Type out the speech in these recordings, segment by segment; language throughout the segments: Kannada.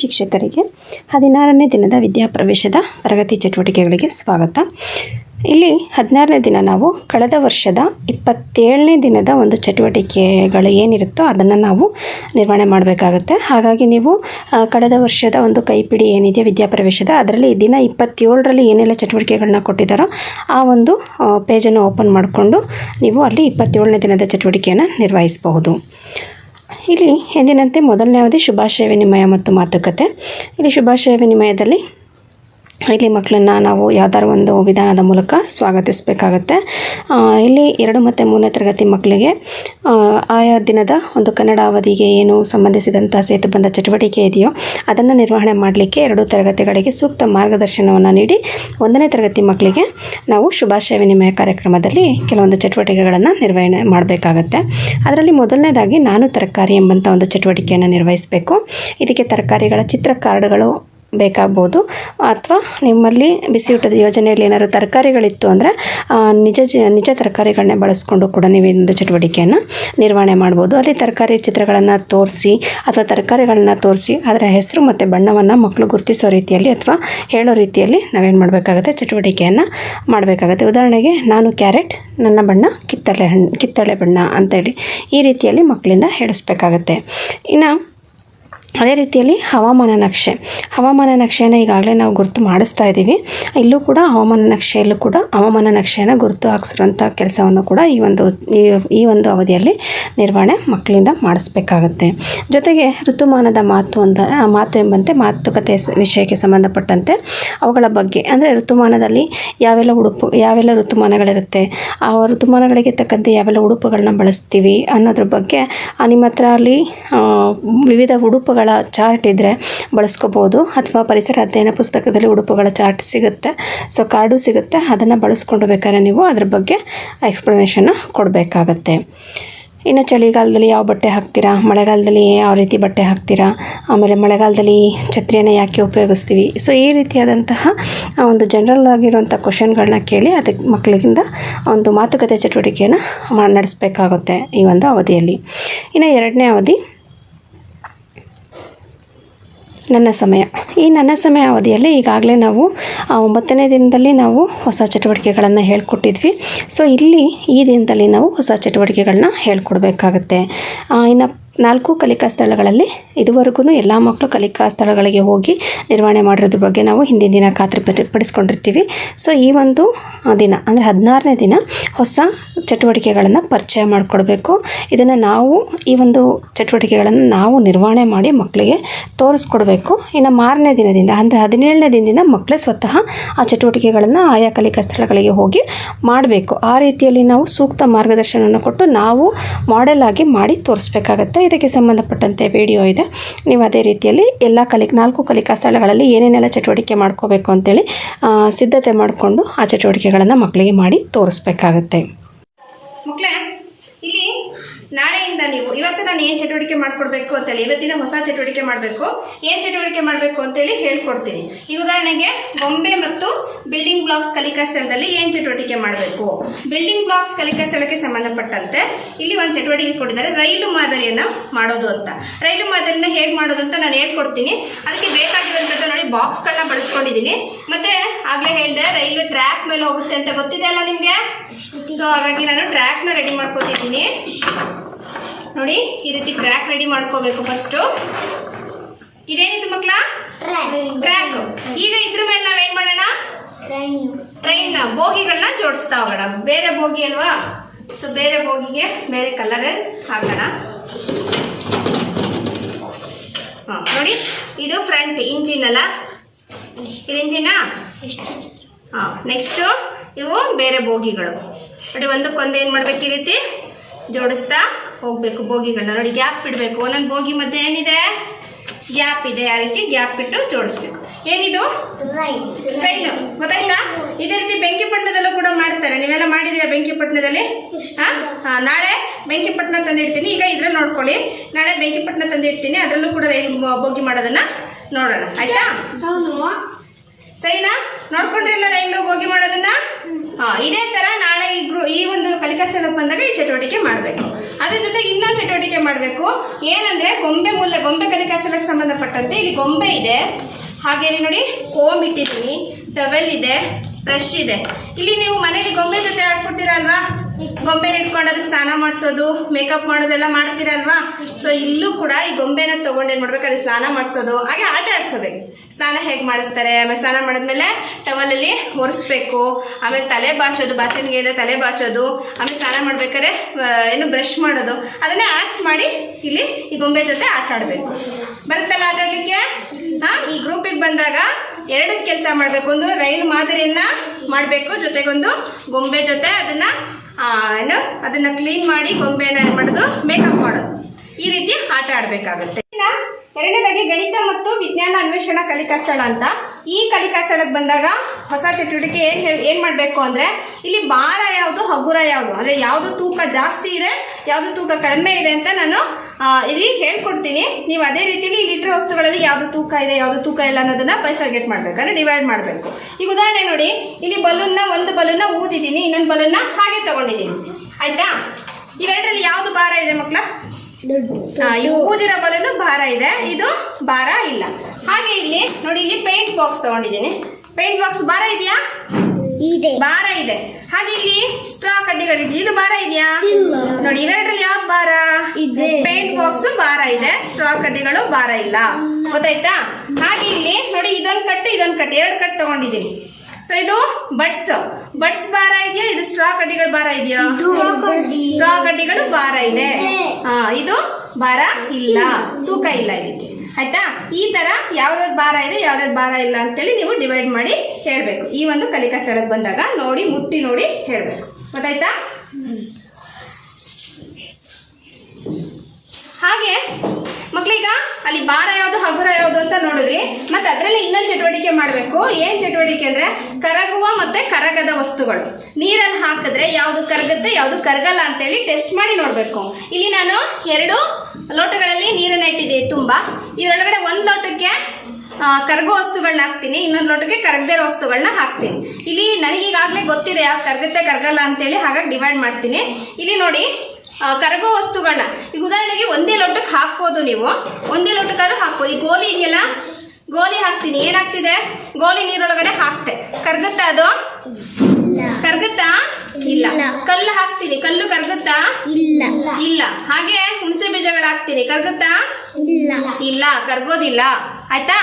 ಶಿಕ್ಷಕರಿಗೆ ಹದಿನಾರನೇ ದಿನದ ವಿದ್ಯಾಪ್ರವೇಶದ ತರಗತಿ ಚಟುವಟಿಕೆಗಳಿಗೆ ಸ್ವಾಗತ. ಇಲ್ಲಿ ಹದಿನಾರನೇ ದಿನ ನಾವು ಕಳೆದ ವರ್ಷದ ಇಪ್ಪತ್ತೇಳನೇ ದಿನದ ಒಂದು ಚಟುವಟಿಕೆಗಳು ಏನಿರುತ್ತೋ ಅದನ್ನು ನಾವು ನಿರ್ವಹಣೆ ಮಾಡಬೇಕಾಗುತ್ತೆ. ಹಾಗಾಗಿ ನೀವು ಕಳೆದ ವರ್ಷದ ಒಂದು ಕೈಪಿಡಿ ಏನಿದೆ ವಿದ್ಯಾಪ್ರವೇಶದ ಅದರಲ್ಲಿ ದಿನ ಇಪ್ಪತ್ತೇಳರಲ್ಲಿ ಏನೆಲ್ಲ ಚಟುವಟಿಕೆಗಳನ್ನ ಕೊಟ್ಟಿದ್ದಾರೋ ಆ ಒಂದು ಪೇಜನ್ನು ಓಪನ್ ಮಾಡಿಕೊಂಡು ನೀವು ಅಲ್ಲಿ ಇಪ್ಪತ್ತೇಳನೇ ದಿನದ ಚಟುವಟಿಕೆಯನ್ನು ನಿರ್ವಹಿಸಬಹುದು. ಇಲ್ಲಿ ಎಂದಿನಂತೆ ಮೊದಲನೇ ಅವಧಿ ಶುಭಾಶಯ ವಿನಿಮಯ ಮತ್ತು ಮಾತುಕತೆ. ಇಲ್ಲಿ ಶುಭಾಶಯ ವಿನಿಮಯದಲ್ಲಿ ಇಲ್ಲಿ ಮಕ್ಕಳನ್ನ ನಾವು ಯಾವ್ದಾದ್ರು ಒಂದು ವಿಧಾನದ ಮೂಲಕ ಸ್ವಾಗತಿಸಬೇಕಾಗತ್ತೆ. ಇಲ್ಲಿ ಎರಡು ಮತ್ತು ಮೂರನೇ ತರಗತಿ ಮಕ್ಕಳಿಗೆ ಆಯಾ ದಿನದ ಒಂದು ಕನ್ನಡ ಅವಧಿಗೆ ಏನು ಸಂಬಂಧಿಸಿದಂಥ ಸೇತುಬಂಧ ಚಟುವಟಿಕೆ ಇದೆಯೋ ಅದನ್ನು ನಿರ್ವಹಣೆ ಮಾಡಲಿಕ್ಕೆ ಎರಡು ತರಗತಿಗಳಿಗೆ ಸೂಕ್ತ ಮಾರ್ಗದರ್ಶನವನ್ನು ನೀಡಿ ಒಂದನೇ ತರಗತಿ ಮಕ್ಕಳಿಗೆ ನಾವು ಶುಭಾಶಯ ವಿನಿಮಯ ಕಾರ್ಯಕ್ರಮದಲ್ಲಿ ಕೆಲವೊಂದು ಚಟುವಟಿಕೆಗಳನ್ನು ನಿರ್ವಹಣೆ ಮಾಡಬೇಕಾಗತ್ತೆ. ಅದರಲ್ಲಿ ಮೊದಲನೇದಾಗಿ ನಾನು ತರಕಾರಿ ಎಂಬಂಥ ಒಂದು ಚಟುವಟಿಕೆಯನ್ನು ನಿರ್ವಹಿಸಬೇಕು. ಇದಕ್ಕೆ ತರಕಾರಿಗಳ ಚಿತ್ರ ಕಾರ್ಡ್ಗಳು ಬೇಕಾಗ್ಬೋದು. ಅಥವಾ ನಿಮ್ಮಲ್ಲಿ ಬಿಸಿಯೂಟದ ಯೋಜನೆಯಲ್ಲಿ ಏನಾದ್ರು ತರಕಾರಿಗಳಿತ್ತು ಅಂದರೆ ನಿಜ ನಿಜ ತರಕಾರಿಗಳನ್ನೇ ಬಳಸ್ಕೊಂಡು ಕೂಡ ನೀವು ಒಂದು ಚಟುವಟಿಕೆಯನ್ನು ನಿರ್ವಹಣೆ ಮಾಡ್ಬೋದು. ಅಲ್ಲಿ ತರಕಾರಿ ಚಿತ್ರಗಳನ್ನು ತೋರಿಸಿ, ಅಥವಾ ತರಕಾರಿಗಳನ್ನ ತೋರಿಸಿ, ಅದರ ಹೆಸರು ಮತ್ತು ಬಣ್ಣವನ್ನು ಮಕ್ಕಳು ಗುರುತಿಸೋ ರೀತಿಯಲ್ಲಿ ಅಥವಾ ಹೇಳೋ ರೀತಿಯಲ್ಲಿ ನಾವೇನು ಮಾಡಬೇಕಾಗುತ್ತೆ? ಚಟುವಟಿಕೆಯನ್ನು ಮಾಡಬೇಕಾಗುತ್ತೆ. ಉದಾಹರಣೆಗೆ, ನಾನು ಕ್ಯಾರೆಟ್, ನನ್ನ ಬಣ್ಣ ಕಿತ್ತಳೆ ಹಣ್ಣು ಕಿತ್ತಳೆ ಬಣ್ಣ ಅಂತೇಳಿ ಈ ರೀತಿಯಲ್ಲಿ ಮಕ್ಕಳಿಂದ ಹೇಳಿಸ್ಬೇಕಾಗತ್ತೆ. ಇನ್ನು ಅದೇ ರೀತಿಯಲ್ಲಿ ಹವಾಮಾನ ನಕ್ಷೆ. ಹವಾಮಾನ ನಕ್ಷೆಯನ್ನು ಈಗಾಗಲೇ ನಾವು ಗುರುತು ಮಾಡಿಸ್ತಾ ಇದ್ದೀವಿ. ಇಲ್ಲೂ ಕೂಡ ಹವಾಮಾನ ನಕ್ಷೆಯಲ್ಲೂ ಕೂಡ ಹವಾಮಾನ ನಕ್ಷೆಯನ್ನು ಗುರುತು ಹಾಕ್ಸಿರೋಂಥ ಕೆಲಸವನ್ನು ಕೂಡ ಈ ಒಂದು ಈ ಒಂದು ಅವಧಿಯಲ್ಲಿ ನಿರ್ವಹಣೆ ಮಕ್ಕಳಿಂದ ಮಾಡಿಸ್ಬೇಕಾಗತ್ತೆ. ಜೊತೆಗೆ ಋತುಮಾನದ ಮಾತು ಅಂತ ಮಾತು ಎಂಬಂತೆ ಮಾತುಕತೆ ವಿಷಯಕ್ಕೆ ಸಂಬಂಧಪಟ್ಟಂತೆ ಅವುಗಳ ಬಗ್ಗೆ, ಅಂದರೆ ಋತುಮಾನದಲ್ಲಿ ಯಾವೆಲ್ಲ ಉಡುಪು, ಯಾವೆಲ್ಲ ಋತುಮಾನಗಳಿರುತ್ತೆ, ಆ ಋತುಮಾನಗಳಿಗೆ ತಕ್ಕಂತೆ ಯಾವೆಲ್ಲ ಉಡುಪುಗಳನ್ನ ಬಳಸ್ತೀವಿ ಅನ್ನೋದ್ರ ಬಗ್ಗೆ ನಿಮ್ಮ ಹತ್ರ ಅಲ್ಲಿ ವಿವಿಧ ಉಡುಪುಗಳ ಚಾರ್ಟ್ ಇದ್ದರೆ ಬಳಸ್ಕೋಬೋದು ಅಥವಾ ಪರಿಸರ ಅಧ್ಯಯನ ಪುಸ್ತಕದಲ್ಲಿ ಉಡುಪುಗಳ ಚಾರ್ಟ್ ಸಿಗುತ್ತೆ. ಸೊ ಕಾರ್ಡು ಸಿಗುತ್ತೆ. ಅದನ್ನು ಬಳಸ್ಕೊಂಡು ಬೇಕಾದ್ರೆ ನೀವು ಅದ್ರ ಬಗ್ಗೆ ಎಕ್ಸ್ಪ್ಲನೇಷನ್ನ ಕೊಡಬೇಕಾಗತ್ತೆ. ಇನ್ನು ಚಳಿಗಾಲದಲ್ಲಿ ಯಾವ ಬಟ್ಟೆ ಹಾಕ್ತೀರಾ? ಮಳೆಗಾಲದಲ್ಲಿ ಯಾವ ರೀತಿ ಬಟ್ಟೆ ಹಾಕ್ತೀರಾ? ಆಮೇಲೆ ಮಳೆಗಾಲದಲ್ಲಿ ಛತ್ರಿಯನ್ನು ಯಾಕೆ ಉಪಯೋಗಿಸ್ತೀವಿ? ಸೊ ಈ ರೀತಿಯಾದಂತಹ ಒಂದು ಜನರಲ್ ಆಗಿರುವಂಥ ಕ್ವಶನ್ಗಳನ್ನ ಕೇಳಿ ಅದಕ್ಕೆ ಮಕ್ಕಳಿಗಿಂದ ಒಂದು ಮಾತುಕತೆ ಚಟುವಟಿಕೆಯನ್ನು ನಡೆಸಬೇಕಾಗುತ್ತೆ ಈ ಒಂದು ಅವಧಿಯಲ್ಲಿ. ಇನ್ನು ಎರಡನೇ ಅವಧಿ ನನ್ನ ಸಮಯ. ಈ ನನ್ನ ಸಮಯ ಅವಧಿಯಲ್ಲಿ ಈಗಾಗಲೇ ನಾವು ಆ ಒಂಬತ್ತನೇ ದಿನದಲ್ಲಿ ನಾವು ಹೊಸ ಚಟುವಟಿಕೆಗಳನ್ನು ಹೇಳ್ಕೊಟ್ಟಿದ್ವಿ. ಸೊ ಇಲ್ಲಿ ಈ ದಿನದಲ್ಲಿ ನಾವು ಹೊಸ ಚಟುವಟಿಕೆಗಳನ್ನ ಹೇಳ್ಕೊಡ್ಬೇಕಾಗತ್ತೆ. ಇನ್ನು ನಾಲ್ಕು ಕಲಿಕಾ ಸ್ಥಳಗಳಲ್ಲಿ ಇದುವರೆಗೂ ಎಲ್ಲ ಮಕ್ಕಳು ಕಲಿಕಾ ಸ್ಥಳಗಳಿಗೆ ಹೋಗಿ ನಿರ್ವಹಣೆ ಮಾಡಿರೋದ್ರ ಬಗ್ಗೆ ನಾವು ಹಿಂದಿನ ದಿನ ಖಾತ್ರಿ ಪಡಿ- ಪಡಿಸ್ಕೊಂಡಿರ್ತೀವಿ. ಸೊ ಈ ಒಂದು ದಿನ, ಅಂದರೆ ಹದಿನಾರನೇ ದಿನ ಹೊಸ ಚಟುವಟಿಕೆಗಳನ್ನು ಪರಿಚಯ ಮಾಡಿಕೊಡ್ಬೇಕು. ಇದನ್ನು ನಾವು ಈ ಒಂದು ಚಟುವಟಿಕೆಗಳನ್ನು ನಾವು ನಿರ್ವಹಣೆ ಮಾಡಿ ಮಕ್ಕಳಿಗೆ ತೋರಿಸ್ಕೊಡ್ಬೇಕು. ಇನ್ನು ಮಾರನೇ ದಿನದಿಂದ ಅಂದರೆ ಹದಿನೇಳನೇ ದಿನದಿಂದ ಮಕ್ಕಳೇ ಸ್ವತಃ ಆ ಚಟುವಟಿಕೆಗಳನ್ನು ಆಯಾ ಕಲಿಕಾ ಸ್ಥಳಗಳಿಗೆ ಹೋಗಿ ಮಾಡಬೇಕು. ಆ ರೀತಿಯಲ್ಲಿ ನಾವು ಸೂಕ್ತ ಮಾರ್ಗದರ್ಶನವನ್ನು ಕೊಟ್ಟು ನಾವು ಮಾಡೆಲ್ ಆಗಿ ಮಾಡಿ ತೋರಿಸ್ಬೇಕಾಗತ್ತೆ. ಇದಕ್ಕೆ ಸಂಬಂಧಪಟ್ಟಂತೆ ವಿಡಿಯೋ ಇದೆ. ನೀವು ಅದೇ ರೀತಿಯಲ್ಲಿ ಎಲ್ಲ ಕಲಿ, ನಾಲ್ಕು ಕಲಿಕಾ ಸ್ಥಳಗಳಲ್ಲಿ ಏನೇನೆಲ್ಲ ಚಟುವಟಿಕೆ ಮಾಡ್ಕೋಬೇಕು ಅಂತೇಳಿ ಸಿದ್ಧತೆ ಮಾಡಿಕೊಂಡು ಆ ಚಟುವಟಿಕೆಗಳನ್ನು ಮಕ್ಕಳಿಗೆ ಮಾಡಿ ತೋರಿಸ್ಬೇಕಾಗತ್ತೆ. ನಾಳೆಯಿಂದ ನೀವು, ಇವತ್ತು ನಾನು ಏನು ಚಟುವಟಿಕೆ ಮಾಡ್ಕೊಡ್ಬೇಕು ಅಂತೇಳಿ, ಇವತ್ತಿನ ಹೊಸ ಚಟುವಟಿಕೆ ಮಾಡಬೇಕು, ಏನು ಚಟುವಟಿಕೆ ಮಾಡಬೇಕು ಅಂತೇಳಿ ಹೇಳ್ಕೊಡ್ತೀನಿ. ಈಗ ಉದಾಹರಣೆಗೆ, ಗೊಂಬೆ ಮತ್ತು ಬಿಲ್ಡಿಂಗ್ ಬ್ಲಾಕ್ಸ್ ಕಲಿಕಾ ಸ್ಥಳದಲ್ಲಿ ಏನು ಚಟುವಟಿಕೆ ಮಾಡಬೇಕು? ಬಿಲ್ಡಿಂಗ್ ಬ್ಲಾಕ್ಸ್ ಕಲಿಕಾ ಸ್ಥಳಕ್ಕೆ ಸಂಬಂಧಪಟ್ಟಂತೆ, ಇಲ್ಲಿ ಒಂದು ಚಟುವಟಿಕೆ ಕೊಟ್ಟಿದ್ದಾರೆ, ರೈಲು ಮಾದರಿಯನ್ನು ಮಾಡೋದು ಅಂತ. ರೈಲು ಮಾದರಿನ ಹೇಗೆ ಮಾಡೋದು ಅಂತ ನಾನು ಹೇಳ್ಕೊಡ್ತೀನಿ. ಅದಕ್ಕೆ ಬೇಕಾಗಿರುವಂಥದ್ದು ನೋಡಿ ಬಾಕ್ಸ್ಗಳನ್ನ ಬಳಸ್ಕೊಂಡಿದ್ದೀನಿ. ಮತ್ತೆ ಆಗಲೇ ಹೇಳಿದೆ, ರೈಲು ಟ್ರ್ಯಾಕ್ ಮೇಲೆ ಹೋಗುತ್ತೆ ಅಂತ ಗೊತ್ತಿದೆ ಅಲ್ಲ ನಿಮಗೆ? ಸೊ ಹಾಗಾಗಿ ನಾನು ಟ್ರ್ಯಾಕ್ನ ರೆಡಿ ಮಾಡ್ಕೋತಿದ್ದೀನಿ. ನೋಡಿ ಈ ರೀತಿ ಟ್ರ್ಯಾಕ್ ರೆಡಿ ಮಾಡ್ಕೋಬೇಕು ಫಸ್ಟು ಇದೇನಿದು ಮಕ್ಕಳ? ಟ್ರ್ಯಾಕ್ ಈಗ ಇದ್ರ ಮೇಲೆ ನಾವೇನ್ ಮಾಡೋಣ? ಟ್ರೈನ್ ಬೋಗಿಗಳನ್ನ ಜೋಡಿಸ್ತಾ ಹೋಗೋಣ. ಬೇರೆ ಬೋಗಿ ಅಲ್ವಾ? ಸೊ ಬೇರೆ ಬೋಗಿಗೆ ಬೇರೆ ಕಲರ್ ಹಾಕೋಣ. ಹಾ ನೋಡಿ ಇದು ಫ್ರಂಟ್ ಇಂಜಿನ್ ಅಲ್ಲ? ಇದು ಇಂಜಿನಾ ಹಾಂ ನೆಕ್ಸ್ಟು ಇವು ಬೇರೆ ಬೋಗಿಗಳು. ನೋಡಿ ಒಂದಕ್ಕೊಂದು ಏನು ಮಾಡ್ಬೇಕು ಈ ರೀತಿ? ಜೋಡಿಸ್ತಾ ಹೋಗಬೇಕು ಬೋಗಿಗಳನ್ನ ನೋಡಿ ಗ್ಯಾಪ್ ಬಿಡಬೇಕು ಒಂದೊಂದು ಬೋಗಿ ಮಧ್ಯೆ ಏನಿದೆ? ಗ್ಯಾಪ್ ಇದೆ. ಆ ರೀತಿ ಗ್ಯಾಪ್ ಬಿಟ್ಟು ಜೋಡಿಸ್ಬೇಕು. ಏನಿದು? ಟ್ರೈನ್ ಗೊತ್ತಾಯ್ತಾ? ಇದೇ ರೀತಿ ಬೆಂಕಿಪಟ್ಟಣದಲ್ಲೂ ಕೂಡ ಮಾಡ್ತಾರೆ. ನೀವೆಲ್ಲ ಮಾಡಿದ್ದೀರಾ ಬೆಂಕಿಪಟ್ಟಣದಲ್ಲಿ ಹಾಂ? ನಾಳೆ ಬೆಂಕಿಪಟ್ಟಣ ತಂದಿಡ್ತೀನಿ. ಈಗ ಇದ್ರಲ್ಲಿ ನೋಡ್ಕೊಳ್ಳಿ. ನಾಳೆ ಬೆಂಕಿಪಟ್ಟಣ ತಂದಿಡ್ತೀನಿ. ಅದರಲ್ಲೂ ಕೂಡ ಬೋಗಿ ಮಾಡೋದನ್ನ ನೋಡೋಣ. ಆಯ್ತಾ? ಸರಿನಾ? ನೋಡ್ಕೊಂಡ್ರಿ ಎಲ್ಲ ರೈಲು ಹೋಗಿ ಮಾಡೋದನ್ನ? ಹಾ, ಇದೇ ತರ ನಾಳೆ ಈ ಈ ಒಂದು ಕಲಿಕಾ ಸ್ಥಳಕ್ಕೆ ಬಂದಾಗ ಈ ಚಟುವಟಿಕೆ ಮಾಡಬೇಕು. ಅದ್ರ ಜೊತೆಗೆ ಇನ್ನೊಂದು ಚಟುವಟಿಕೆ ಮಾಡಬೇಕು. ಏನಂದ್ರೆ ಗೊಂಬೆ ಮೂಲ ಗೊಂಬೆ ಕಲಿಕಾ ಸ್ಥಳಕ್ಕೆ ಸಂಬಂಧಪಟ್ಟಂತೆ ಇಲ್ಲಿ ಗೊಂಬೆ ಇದೆ. ಹಾಗೇನೆ ನೋಡಿ, ಕೋಮ್ ಇಟ್ಟಿದ್ದೀನಿ, ಟವೆಲ್ ಇದೆ. ಬ್ರಷ್ ಇದೆ. ಇಲ್ಲಿ ನೀವು ಮನೇಲಿ ಗೊಂಬೆ ಜೊತೆ ಆಡ್ಬಿಡ್ತೀರಲ್ವಾ ಗೊಂಬೆನ ಗೊಂಬೆ ಇಟ್ಕೊಂಡು ಅದಕ್ಕೆ ಸ್ನಾನ ಮಾಡಿಸೋದು ಮೇಕಪ್ ಮಾಡೋದೆಲ್ಲ ಮಾಡ್ತೀರಲ್ವಾ? ಸೊ ಇಲ್ಲೂ ಕೂಡ ಈ ಗೊಂಬೆನ ತಗೊಂಡು ಏನು ಮಾಡ್ಬೇಕು? ಅದಕ್ಕೆ ಸ್ನಾನ ಮಾಡಿಸೋದು, ಹಾಗೆ ಆಟ ಆಡಿಸೋಬೇಕು ಸ್ನಾನ ಹೇಗೆ ಮಾಡಿಸ್ತಾರೆ? ಆಮೇಲೆ ಸ್ನಾನ ಮಾಡಿದ್ಮೇಲೆ ಟವಲಲ್ಲಿ ಒರೆಸ್ಬೇಕು. ಆಮೇಲೆ ತಲೆ ಬಾಚೋದು ಬಾಚಣಿಗೆ ಇದೆ ತಲೆ ಬಾಚೋದು. ಆಮೇಲೆ ಸ್ನಾನ ಮಾಡ್ಬೇಕಾದ್ರೆ ಏನು ಬ್ರಷ್ ಮಾಡೋದು. ಅದನ್ನೇ ಆ್ಯಕ್ಟ್ ಮಾಡಿ ಇಲ್ಲಿ ಈ ಗೊಂಬೆ ಜೊತೆ ಆಟ ಆಡಬೇಕು. ಬರುತ್ತಲ್ಲ ಆಟ ಆಡಲಿಕ್ಕೆ? ಹಾಂ ಈ ಗ್ರೂಪಿಗೆ ಬಂದಾಗ ಎರಡು ಕೆಲಸ ಮಾಡಬೇಕು. ಒಂದು ರೈಲು ಮಾದರಿಯನ್ನ ಮಾಡಬೇಕು. ಜೊತೆಗೊಂದು ಗೊಂಬೆ ಜೊತೆ ಅದನ್ನ ಏನು, ಅದನ್ನ ಕ್ಲೀನ್ ಮಾಡಿ ಗೊಂಬೆನ ಏನು ಮಾಡೋದು? ಮೇಕಪ್ ಮಾಡೋದು. ಈ ರೀತಿ ಆಟ ಆಡಬೇಕಾಗುತ್ತೆ. ಎರಡನೇದಾಗಿ ಗಣಿತ ಮತ್ತು ವಿಜ್ಞಾನ ಅನ್ವೇಷಣಾ ಕಲಿಕಾ ಸ್ಥಳ ಅಂತ. ಈ ಕಲಿಕಾ ಸ್ಥಳಕ್ಕೆ ಬಂದಾಗ ಹೊಸ ಚಟುವಟಿಕೆ ಏನ್ ಏನು ಮಾಡಬೇಕು ಅಂದ್ರೆ, ಇಲ್ಲಿ ಭಾರ ಯಾವುದು, ಹಗುರ ಯಾವುದು? ಅಂದ್ರೆ ಯಾವುದು ತೂಕ ಜಾಸ್ತಿ ಇದೆ, ಯಾವುದು ತೂಕ ಕಡಿಮೆ ಇದೆ ಅಂತ ನಾನು ಇಲ್ಲಿ ಹೇಳ್ಕೊಡ್ತೀನಿ. ನೀವು ಅದೇ ರೀತಿಲಿ ಲೀಟರ್ ವಸ್ತುಗಳಲ್ಲಿ ಯಾವುದು ತೂಕ ಇದೆ, ಯಾವುದು ತೂಕ ಇಲ್ಲ ಅನ್ನೋದನ್ನ ಬೈಫರ್ಗೆಟ್ ಮಾಡ್ಬೇಕು, ಅಂದ್ರೆ ಡಿವೈಡ್ ಮಾಡಬೇಕು. ಈಗ ಉದಾಹರಣೆ ನೋಡಿ, ಇಲ್ಲಿ ಬಲೂನ್ನ, ಒಂದು ಬಲೂನ್ನ ಊದಿದ್ದೀನಿ, ಇನ್ನೊಂದು ಬಲೂನ್ನ ಹಾಗೆ ತಗೊಂಡಿದ್ದೀನಿ. ಆಯ್ತಾ? ಇವೆರಡರಲ್ಲಿ ಯಾವುದು ಭಾರ ಇದೆ ಮಕ್ಕಳ ಈ ಊದಿರೋ ಬಲೂನು ಭಾರ ಇದೆ. ಇದು ಭಾರ ಇಲ್ಲ. ಹಾಗೆ ಇಲ್ಲಿ ನೋಡಿ ಇಲ್ಲಿ ಪೇಂಟ್ ಬಾಕ್ಸ್ ತಗೊಂಡಿದ್ದೀನಿ. ಪೇಂಟ್ ಬಾಕ್ಸ್ ಭಾರ ಇದೆಯಾ? ಇದೆ. ಭಾರ ಇದೆ. ಹಾಗೆ ಇಲ್ಲಿ ಸ್ಟ್ರಾ ಕಡ್ಡಿಗಳಿದೆ ಇದು ಭಾರ ಇದೆಯಾ? ನೋಡಿ ಇವೆರಡರಲ್ಲಿ ಯಾವ ಭಾರ? ಇದೆ. ಪೇಂಟ್ ಬಾಕ್ಸ್ ಭಾರ ಇದೆ. ಸ್ಟ್ರಾ ಕಡ್ಡಿಗಳು ಭಾರ ಇಲ್ಲ. ಗೊತ್ತಾಯ್ತಾ? ಹಾಗೆ ಇಲ್ಲಿ ನೋಡಿ ಇದೊಂದು ಕಟ್ಟು ಇದೊಂದು ಕಟ್ಟು. ಎರಡು ಕಟ್ಟು ತಗೊಂಡಿದ್ದೀನಿ. ಸೊ ಇದು ಬಡ್ಸ್ ಬಡ್ಸ್ ಬಾರ ಇದೆಯಾ? ಇದು ಸ್ಟ್ರಾ ಕಡ್ಡಿಗಳು ಬಾರ ಇದೆಯಾ? ಸ್ಟ್ರಾ ಕಡ್ಡಿಗಳು ಬಾರ ಇದೆ. ಹಾ ಇದು ಭಾರ ಇಲ್ಲ. ತೂಕ ಇಲ್ಲ ಇದಕ್ಕೆ. ಆಯ್ತಾ? ಈ ತರ ಯಾವ್ದಾದ್ ಭಾರ ಇದೆ ಯಾವ್ದಾದ್ ಭಾರ ಇಲ್ಲ ಅಂತೇಳಿ ನೀವು ಡಿವೈಡ್ ಮಾಡಿ ಹೇಳ್ಬೇಕು. ಈ ಒಂದು ಕಲಿಕಾ ಸ್ಥಳಕ್ಕೆ ಬಂದಾಗ ನೋಡಿ ಮುಟ್ಟಿ ನೋಡಿ ಹೇಳ್ಬೇಕು. ಗೊತ್ತಾಯ್ತಾ? ಹಾಗೆ ಮಕ್ಳೀಗ, ಅಲ್ಲಿ ಭಾರ ಯಾವುದು, ಹಗುರ ಯಾವುದು ಅಂತ ನೋಡಿದ್ರಿ. ಮತ್ತೆ ಅದರಲ್ಲಿ ಇನ್ನೊಂದು ಚಟುವಟಿಕೆ ಮಾಡಬೇಕು. ಏನ್ ಚಟುವಟಿಕೆ ಅಂದ್ರೆ ಕರಗುವ ಮತ್ತೆ ಕರಗದ ವಸ್ತುಗಳು. ನೀರನ್ನು ಹಾಕಿದ್ರೆ ಯಾವುದು ಕರಗುತ್ತೆ, ಯಾವುದು ಕರಗಲ್ಲ ಅಂತೇಳಿ ಟೆಸ್ಟ್ ಮಾಡಿ ನೋಡಬೇಕು. ಇಲ್ಲಿ ನಾನು ಎರಡು ಲೋಟಗಳಲ್ಲಿ ನೀರನ್ನ ಇಟ್ಟಿದೆ ತುಂಬಾ. ಇದರೊಳಗಡೆ ಒಂದು ಲೋಟಕ್ಕೆ ಕರಗೋ ವಸ್ತುಗಳನ್ನ ಹಾಕ್ತೀನಿ. ಇನ್ನೊಂದು ಲೋಟಕ್ಕೆ ಕರಗದೇ ಇರೋ ವಸ್ತುಗಳನ್ನ ಹಾಕ್ತೀನಿ. ಇಲ್ಲಿ ನನಗೀಗಾಗಲೇ ಗೊತ್ತಿದೆ ಯಾವ ಕರಗುತ್ತೆ, ಕರಗಲ್ಲ ಅಂತೇಳಿ, ಹಾಗಾಗಿ ಡಿವೈಡ್ ಮಾಡ್ತೀನಿ. ಇಲ್ಲಿ ನೋಡಿ ಕರಗೋ ವಸ್ತುಗಳನ್ನ ಈಗ ಉದಾಹರಣೆಗೆ ಒಂದೇ ಲೋಟಕ್ಕೆ ಹಾಕ್ಬೋದು ನೀವು. ಒಂದೇ ಲೋಟಕ್ಕಾದ್ರೂ ಹಾಕ್ಬೋದು. ಈ ಗೋಲಿ ಇದೆಯಲ್ಲ? ಗೋಲಿ ಹಾಕ್ತೀನಿ. ಏನಾಗ್ತಿದೆ? ಗೋಲಿ ನೀರೊಳಗಡೆ ಹಾಕ್ತೆ. ಕರ್ಗುತ್ತಾ ಅದು? ಕರ್ಗುತ್ತಾ? ಇಲ್ಲ. ಕಲ್ಲು ಹಾಕ್ತೀನಿ. ಕಲ್ಲು ಕರ್ಗುತ್ತಾ? ಇಲ್ಲ. ಇಲ್ಲ. ಹಾಗೆ ಹುಣಸೆ ಬೀಜಗಳು ಹಾಕ್ತೀನಿ. ಕರ್ಗುತ್ತಾ? ಇಲ್ಲ. ಇಲ್ಲ. ಕರ್ಗೋದಿಲ್ಲ. ಆಯ್ತಾ?